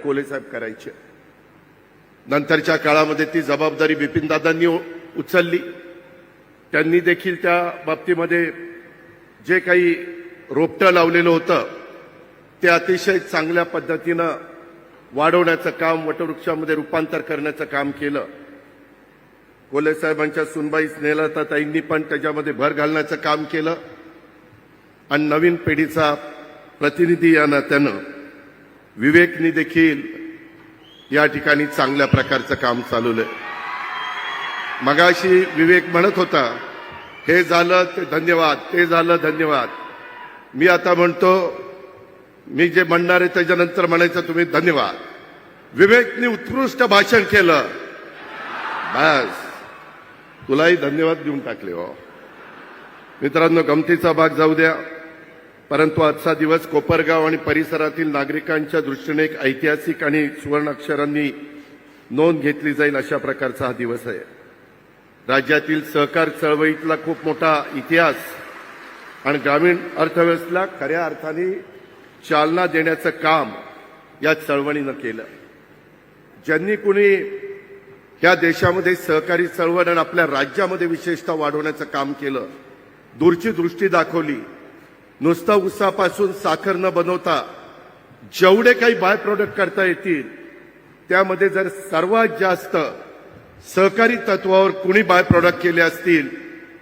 कोलेसाहेब करायचे. नंतरच्या काळामध्ये ती जबाबदारी बिपिनदादांनी उचलली. त्यांनी देखील त्या बाबतीमध्ये जे काही रोपटं लावलेलं होतं ते अतिशय चांगल्या पद्धतीनं वाढवण्याचं काम वटवृक्षामध्ये रूपांतर करण्याचं काम केलं. कोलेसाहेबांच्या सुनबाई स्नेहलताताईंनी पण त्याच्यामध्ये भर घालण्याचं काम केलं. आणि नवीन पिढीचा प्रतिनिधी या नात्यानं विवेकनी देखील या ठिकाणी चांगल्या प्रकारचं काम चालवलंय मगाशी विवेक म्हणत होता हे झालं ते धन्यवाद ते झालं धन्यवाद. मी आता म्हणतो मी जे म्हणणार आहे त्याच्यानंतर म्हणायचं तुम्ही धन्यवाद. विवेकनी उत्कृष्ट भाषण केलं. बस. तुलाही धन्यवाद देऊन टाकले हो. मित्रांनो गमतीचा भाग जाऊ द्या. परंतु आजचा दिवस कोपरगाव आणि परिसरातील नागरिकांच्या दृष्टीने एक ऐतिहासिक आणि सुवर्ण अक्षरांनी नोंद घेतली जाईल अशा प्रकारचा हा दिवस आहे. राज्यातील सहकार चळवळीतला खूप मोठा इतिहास आणि ग्रामीण अर्थव्यवस्थेला खऱ्या अर्थाने चालना देण्याचं काम या चळवळीनं केलं. ज्यांनी कुणी या देशामध्ये सहकारी चळवळ आणि आपल्या राज्यामध्ये विशेषतः वाढवण्याचं काम केलं दूरची दृष्टी दाखवली नुसता उसापासून साखर न बनवता जेवढे काही बाय प्रोडक्ट करता येतील त्यामध्ये जर सर्वात जास्त सहकारी तत्वावर कुणी बाय प्रोडक्ट केले असतील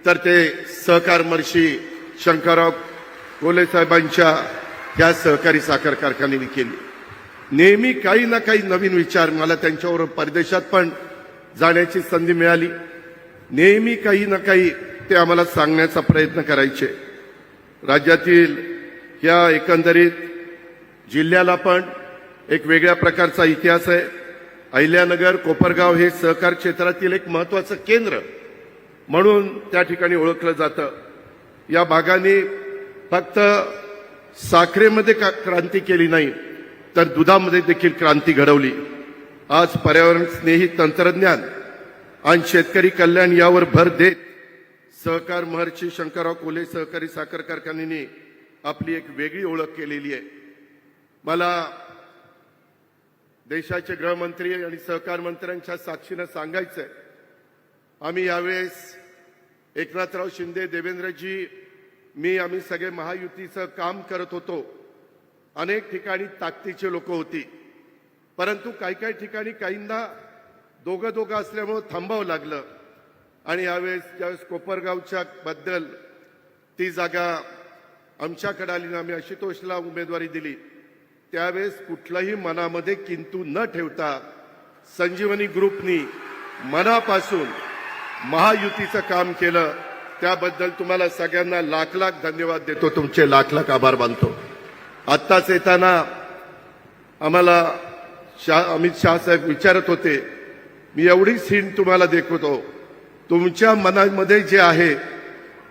तर ते सहकार मर्षी शंकरराव कोले साहेबांच्या या सहकारी साखर कारखान्याने केली नेहमी काही ना काही नवीन विचार मला त्यांच्यावर परदेशात पण जाण्याची संधी मिळाली. नेहमी काही ना काही ते आम्हाला सांगण्याचा प्रयत्न करायचे. राज्यातील या एकंदरीत जिल्ह्याला पण एक वेगळ्या प्रकारचा इतिहास आहे. अहिल्यानगर कोपरगाव हे सहकार क्षेत्रातील एक महत्वाचं केंद्र म्हणून त्या ठिकाणी ओळखलं जातं. या भागाने फक्त साखरेमध्ये का क्रांती केली नाही तर दुधामध्ये देखील क्रांती घडवली. आज पर्यावरण स्नेही तंत्रज्ञान आणि शेतकरी कल्याण यावर भर देत सहकार महर्षी शंकरराव कोले सहकारी साखर कारखान्याने आपली एक वेगळी ओळख केलेली आहे. मला देशाचे गृहमंत्री आणि सहकार मंत्र्यांच्या साक्षीनं सांगायचंय आम्ही यावेळेस एकनाथराव शिंदे देवेंद्रजी मी आम्ही सगळे महायुतीचं काम करत होतो. अनेक ठिकाणी ताकदीचे लोक होती. परंतु काही काही ठिकाणी काहींना दोघं दोघं असल्यामुळं थांबावं लागलं. आणि यावेळेस ज्यावेळेस कोपरगावच्या बद्दल ती जागा आमच्याकडे आली आम्ही आशुतोषला उमेदवारी दिली त्यावेळेस कुठलाही मनामध्ये किंतू न ठेवता संजीवनी ग्रुपनी मनापासून महायुतीचं काम केलं. त्याबद्दल तुम्हाला सगळ्यांना लाख लाख धन्यवाद देतो. तुमचे लाख लाख आभार मानतो. आत्ताच येताना आम्हाला शाह अमित शाह साहेब विचारत होते मी एवढीच हिंट तुम्हाला देखवतो तुमच्या मनामध्ये जे आहे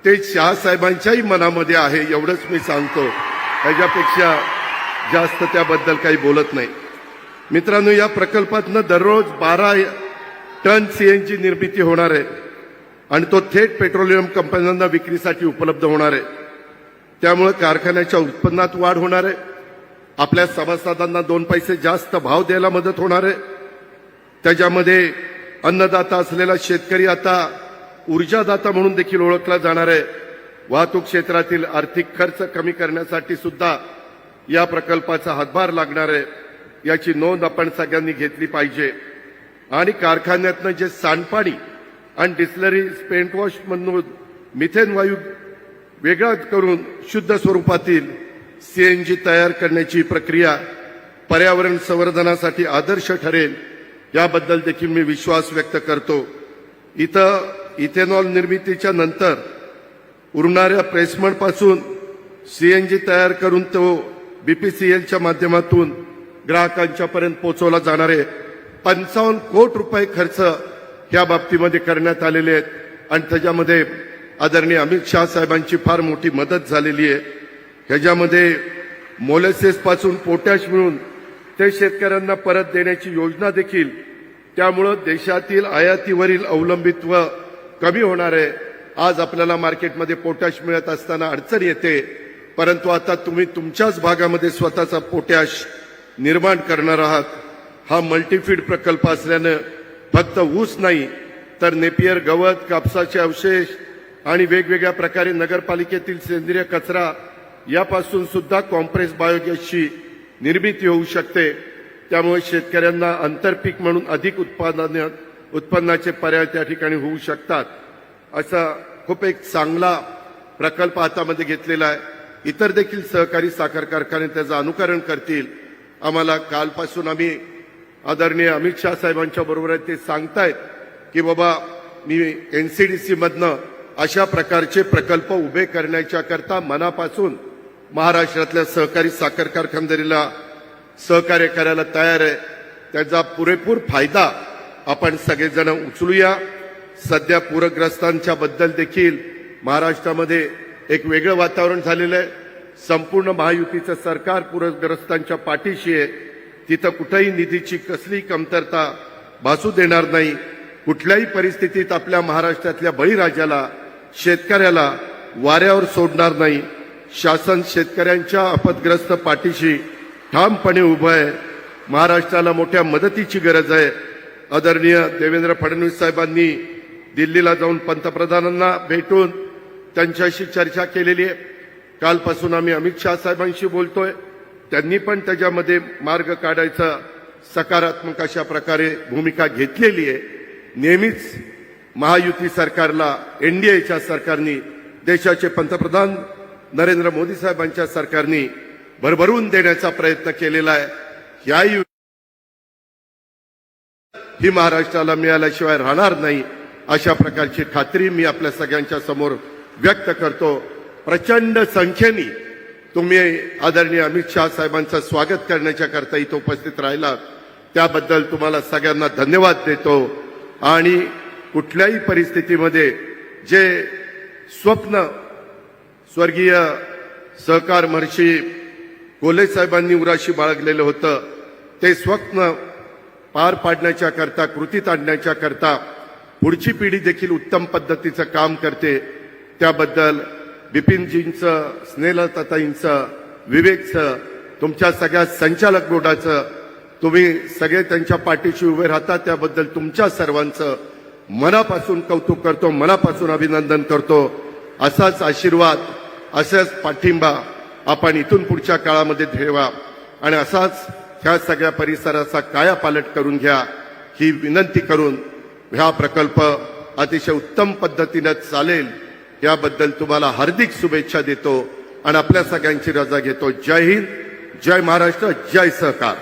ते शहासाहेबांच्याही मनामध्ये आहे एवढंच मी सांगतो. त्याच्यापेक्षा जास्त त्याबद्दल काही बोलत नाही. मित्रांनो या प्रकल्पातनं दररोज बारा टन सीएनजी निर्मिती होणार आहे. आणि तो थेट पेट्रोलियम कंपन्यांना विक्रीसाठी उपलब्ध होणार आहे. त्यामुळे कारखान्याच्या उत्पन्नात वाढ होणार आहे. आपल्या सभासदांना दोन पैसे जास्त भाव द्यायला मदत होणार आहे. त्याच्यामध्ये अन्नदाता असलेला शेतकरी आता ऊर्जादाता म्हणून देखील ओळखला जाणार आहे. वाहतूक क्षेत्रातील आर्थिक खर्च कमी करण्यासाठी सुद्धा या प्रकल्पाचा हातभार लागणार आहे. याची नोंद आपण सगळ्यांनी घेतली पाहिजे. आणि कारखान्यातनं जे सांडपाणी आणि डिस्लरी स्पेंटवॉशमधून मिथेन वायू वेगळा करून शुद्ध स्वरूपातील सीएनजी तयार करण्याची प्रक्रिया पर्यावरण संवर्धनासाठी आदर्श ठरेल. याबद्दल देखील मी विश्वास व्यक्त करतो. इथं इथेनॉल निर्मितीच्या नंतर उरणाऱ्या प्रेसमडपासून सीएनजी तयार करून तो बीपीसीएलच्या माध्यमातून ग्राहकांच्यापर्यंत पोहोचवला जाणार आहे. पंचावन्न कोट रुपये खर्च या बाबतीमध्ये करण्यात आलेले आहेत. आणि त्याच्यामध्ये आदरणीय अमित शाह साहेबांची फार मोठी मदत झालेली आहे. ह्याच्यामध्ये मोलेसेसपासून पोटॅश मिळून ते शेतकऱ्यांना परत देण्याची योजना देखील त्यामुळं देशातील आयातीवरील अवलंबित्व कमी होणार आहे. आज आपल्याला मार्केटमध्ये पोटॅश मिळत असताना अडचण येते. परंतु आता तुम्ही तुमच्याच भागामध्ये स्वतःचा पोटॅश निर्माण करणार आहात. हा मल्टीफीड प्रकल्प असल्यानं फक्त ऊस नाही तर नेपियर गवत कापसाचे अवशेष आणि वेगवेगळ्या प्रकारे नगरपालिकेतील सेंद्रिय कचरा यापासून सुद्धा कॉम्प्रेस बायोगॅसची निर्मिती होऊ शकते. त्यामुळे शेतकऱ्यांना आंतरपीक म्हणून अधिक उत्पादन उत्पन्नाचे पर्याय त्या ठिकाणी होऊ शकतात. असा खूप एक चांगला प्रकल्प हातामध्ये घेतलेला आहे. इतर देखील सहकारी साखर कारखाने त्याचं अनुकरण करतील. आम्हाला कालपासून आम्ही आदरणीय अमित शाह साहेबांच्या बरोबर आहेत ते सांगतायत की बाबा मी एनसीडीसी मधनं अशा प्रकारचे प्रकल्प उभे करण्याच्या करता मनापासून महाराष्ट्रातल्या सहकारी साखर कारखानदारीला सहकार्य करायला तयार आहे. त्याचा पुरेपूर फायदा आपण सगळेजण उचलूया. सध्या पूरग्रस्तांच्या बद्दल देखील महाराष्ट्रामध्ये एक वेगळं वातावरण झालेलं आहे. संपूर्ण महायुतीचं सरकार पूरग्रस्तांच्या पाठीशी आहे. तिथं कुठेही निधीची कसली कमतरता भासू देणार नाही. कुठल्याही परिस्थितीत आपल्या महाराष्ट्रातल्या बळीराजाला शेतकऱ्याला वाऱ्यावर सोडणार नाही. शासन शेतकऱ्यांच्या आपदग्रस्त पाठीशी ठामपणे उभं आहे. महाराष्ट्राला मोठ्या मदतीची गरज आहे. आदरणीय देवेंद्र फडणवीस साहेबांनी दिल्लीला जाऊन पंतप्रधानांना भेटून त्यांच्याशी चर्चा केलेली आहे. कालपासून आम्ही अमित शहा साहेबांशी बोलतोय. त्यांनी पण त्याच्यामध्ये मार्ग काढायचा सकारात्मक अशा प्रकारे भूमिका घेतलेली आहे. नेहमीच महायुती सरकारला एनडीएच्या सरकारने देशाचे पंतप्रधान नरेंद्र मोदी साहेबांच्या सरकारने भरभरून देण्याचा प्रयत्न केलेला आहे. या ही महाराष्ट्राला मिळाल्याशिवाय राहणार नाही अशा प्रकारची खात्री मी आपल्या सगळ्यांच्या समोर व्यक्त करतो. प्रचंड संख्येने तुम्ही आदरणीय अमित शहा साहेबांचं स्वागत करण्याच्या करता इथं उपस्थित राहिलात. त्याबद्दल तुम्हाला सगळ्यांना धन्यवाद देतो. आणि कुठल्याही परिस्थितीमध्ये जे स्वप्न स्वर्गीय सहकार महर्षी कोले साहेबांनी उराशी बाळगलेलं होतं. ते स्वप्न पार पाडण्याच्या करता कृतीत आणण्याच्या करता पुढची पिढी देखील उत्तम पद्धतीचं काम करते. त्याबद्दल बिपिनजींचं स्नेहलताईंचं विवेकचं तुमच्या सगळ्या संचालक बोर्डाचं तुम्ही सगळे त्यांच्या पाठीशी उभे राहता त्याबद्दल तुमच्या सर्वांचं मनापासून कौतुक करतो मनापासून अभिनंदन करतो. असाच आशीर्वाद असाच पाठिंबा आपण इथून पुढच्या काळामध्ये ठेवा. आणि असाच ह्या सगळ्या परिसराचा कायापालट करून घ्या. ही विनंती करून हा प्रकल्प अतिशय उत्तम पद्धतीनं चालेल. याबद्दल तुम्हाला हार्दिक शुभेच्छा देतो. आणि आपल्या सगळ्यांची रजा घेतो. जय हिंद जय महाराष्ट्र जय सहकार.